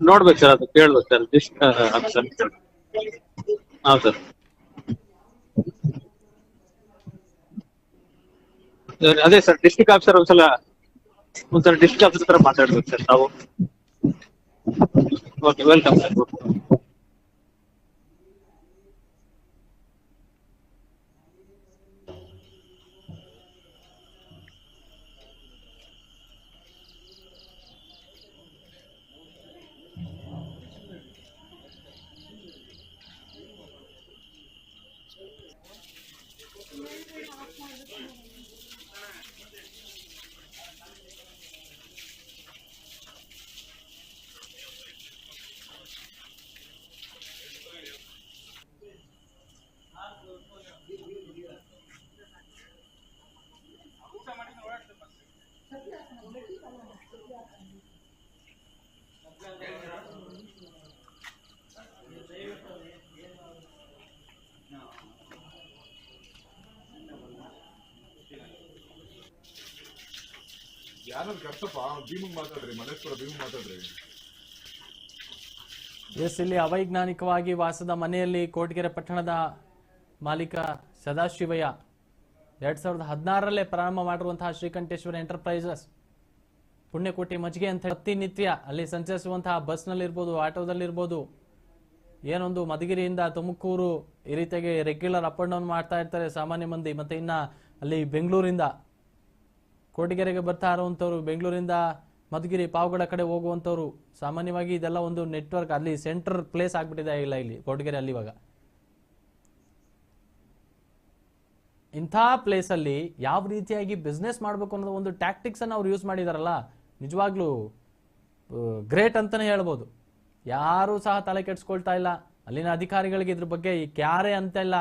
ನೋಡ್ಬೇಕು ಸರ್ ಅದು ಕೇಳ್ಬೇಕು ಸರ್. ಡಿಸ್ಟ್ ಸರ್. ಹಾ ಸರ್. ಅದೇ ಸರ್ ಡಿಸ್ಟಿಕ್ ಆಫೀಸರ್ ಒಂದ್ಸಲ ಒಂದ್ಸಲ ಡಿಸ್ಟಿಕ್ ಆಫೀಸರ್ ಹತ್ರ ಮಾತಾಡ್ಬೇಕು ಸರ್, ನಾವು. ಓಕೆ ವೆಲ್ಕಮ್ ಸರ್ ಎಸ್, ಇಲ್ಲಿ ಅವೈಜ್ಞಾನಿಕವಾಗಿ ವಾಸದ ಮನೆಯಲ್ಲಿ ಕೋಟಗೆರೆ ಪಟ್ಟಣದ ಮಾಲೀಕ ಸದಾಶಿವಯ್ಯ. ಎರಡ್ ಸಾವಿರದ ಹದಿನಾರರಲ್ಲೇ ಪ್ರಾರಂಭ ಮಾಡಿರುವಂತಹ ಶ್ರೀಕಂಠೇಶ್ವರ ಎಂಟರ್ಪ್ರೈಸಸ್. ಪುಣ್ಯಕೋಟಿ ಮಜ್ಜಿಗೆ ಅಂತ ಪ್ರತಿನಿತ್ಯ ಅಲ್ಲಿ ಸಂಚರಿಸುವಂತಹ ಬಸ್ನಲ್ಲಿರ್ಬೋದು, ಆಟೋದಲ್ಲಿರ್ಬೋದು. ಏನೊಂದು ಮಧುಗಿರಿಯಿಂದ ತುಮಕೂರು ಈ ರೀತಿಯಾಗಿ ರೆಗ್ಯುಲರ್ ಅಪ್ ಅಂಡ್ ಡೌನ್ ಮಾಡ್ತಾ ಇರ್ತಾರೆ ಸಾಮಾನ್ಯ ಮಂದಿ. ಮತ್ತೆ ಇನ್ನ ಅಲ್ಲಿ ಬೆಂಗಳೂರಿಂದ ಕೋಟಿಗೆರೆಗೆ ಬರ್ತಾ ಇರುವಂಥವ್ರು, ಬೆಂಗಳೂರಿಂದ ಮಧುಗಿರಿ ಪಾವಗಡ ಕಡೆ ಹೋಗುವಂಥವ್ರು, ಸಾಮಾನ್ಯವಾಗಿ ಇದೆಲ್ಲ ಒಂದು ನೆಟ್ವರ್ಕ್ ಅಲ್ಲಿ ಸೆಂಟರ್ ಪ್ಲೇಸ್ ಆಗ್ಬಿಟ್ಟಿದೆ ಇಲ್ಲ ಇಲ್ಲಿ ಕೋಟಗೆರೆ ಅಲ್ಲಿ ಇವಾಗ. ಇಂಥ ಪ್ಲೇಸಲ್ಲಿ ಯಾವ ರೀತಿಯಾಗಿ ಬಿಸ್ನೆಸ್ ಮಾಡಬೇಕು ಅನ್ನೋದು ಒಂದು ಟ್ಯಾಕ್ಟಿಕ್ಸ್ ಅನ್ನು ಅವ್ರು ಯೂಸ್ ಮಾಡಿದಾರಲ್ಲ ನಿಜವಾಗ್ಲೂ ಗ್ರೇಟ್ ಅಂತಾನೆ ಹೇಳ್ಬೋದು. ಯಾರೂ ಸಹ ತಲೆ ಕೆಡಿಸ್ಕೊಳ್ತಾ ಇಲ್ಲ. ಅಲ್ಲಿನ ಅಧಿಕಾರಿಗಳಿಗೆ ಇದ್ರ ಬಗ್ಗೆ ಈ ಕ್ಯಾರೆ ಅಂತ ಇಲ್ಲ.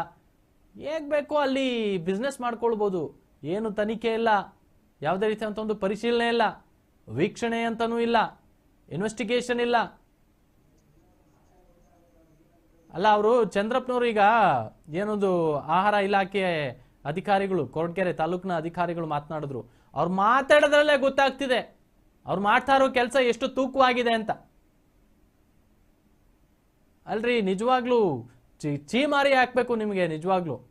ಹೇಗೆ ಬೇಕೋ ಅಲ್ಲಿ ಬಿಸ್ನೆಸ್ ಮಾಡ್ಕೊಳ್ಬೋದು. ಏನು ತನಿಖೆ ಇಲ್ಲ. ಯಾವುದೇ ರೀತಿಯಂತ ಒಂದು ಪರಿಶೀಲನೆ ಇಲ್ಲ. ವೀಕ್ಷಣೆ ಅಂತನೂ ಇಲ್ಲ. ಇನ್ವೆಸ್ಟಿಗೇಷನ್ ಇಲ್ಲ. ಅಲ್ಲ, ಅವರು ಚಂದ್ರಪ್ಪನವರು ಈಗ ಏನೊಂದು ಆಹಾರ ಇಲಾಖೆ ಅಧಿಕಾರಿಗಳು, ಕೊರಟಗೆರೆ ತಾಲೂಕಿನ ಅಧಿಕಾರಿಗಳು ಮಾತನಾಡಿದ್ರು. ಅವ್ರು ಮಾತಾಡೋದ್ರಲ್ಲೇ ಗೊತ್ತಾಗ್ತಿದೆ. ಅವ್ರು ಮಾಡ್ತಾ ಇರೋ ಕೆಲಸ ಎಷ್ಟು ತೂಕವಾಗಿದೆ ಅಂತ. ಅಲ್ರಿ, ನಿಜವಾಗ್ಲೂ ಚೀ, ಚೀಮಾರಿ ಹಾಕ್ಬೇಕು ನಿಮಗೆ, ನಿಜವಾಗ್ಲೂ.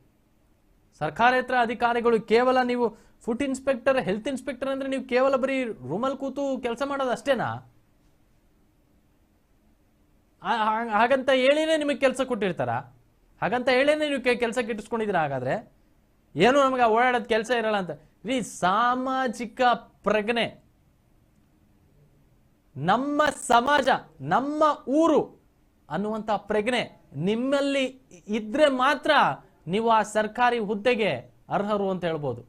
ಸರ್ಕಾರೇತರ ಅಧಿಕಾರಿಗಳು ಕೇವಲ ನೀವು ಫುಡ್ ಇನ್ಸ್ಪೆಕ್ಟರ್ ಹೆಲ್ತ್ ಇನ್ಸ್ಪೆಕ್ಟರ್ ಅಂದ್ರೆ ನೀವು ಕೇವಲ ಬರೀ ರೂಮಲ್ಲಿ ಕೂತು ಕೆಲಸ ಮಾಡೋದು ಅಷ್ಟೇನಾ? ಹಾಗಂತ ಹೇಳಿನೇ ನಿಮಗೆ ಕೆಲಸ ಕೊಟ್ಟಿರ್ತಾರ? ಹಾಗಂತ ಹೇಳಿನೇ ನೀವು ಕೆಲಸ ಗಿಟ್ಟಿಸ್ಕೊಂಡಿದ್ದೀರ ಹಾಗಾದ್ರೆ? ಏನು ನಮಗೆ ಓಡಾಡೋದು ಕೆಲಸ ಇರಲ್ಲ ಅಂತ. ರೀ ಸಾಮಾಜಿಕ ಪ್ರಜ್ಞೆ. ನಮ್ಮ ಸಮಾಜ, ನಮ್ಮ ಊರು ಅನ್ನುವಂಥ ಪ್ರಜ್ಞೆ ನಿಮ್ಮಲ್ಲಿ ಇದ್ರೆ ಮಾತ್ರ ನೀವು ಆ ಸರ್ಕಾರಿ ಹುದ್ದೆಗೆ ಅರ್ಹರು ಅಂತ ಹೇಳ್ಬೋದು.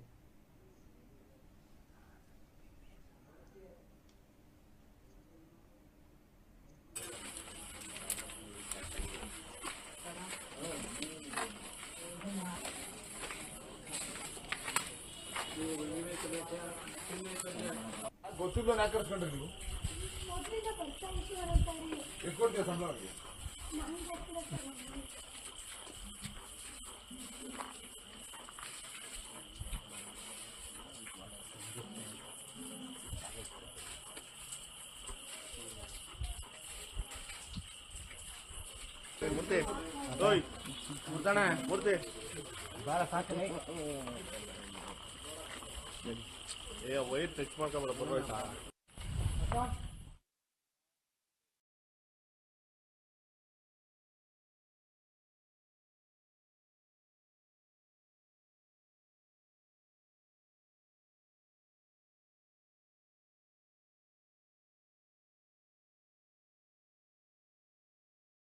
ಗೊತ್ತಿಲ್ಲ ಯಾಕೆ ಕರ್ಸ್ಕೊಂಡ್ರಿ ನೀವು ಎಷ್ಟು ಕೊಡ್ತೀಯ ಸಂಬಳ ಅವ್ರಿಗೆ ಏ ವೈರ್ ಟಚ್ ಮಾಡ್ಕೊಂಬೇಡ ಪರವಾಗಿಲ್ಲ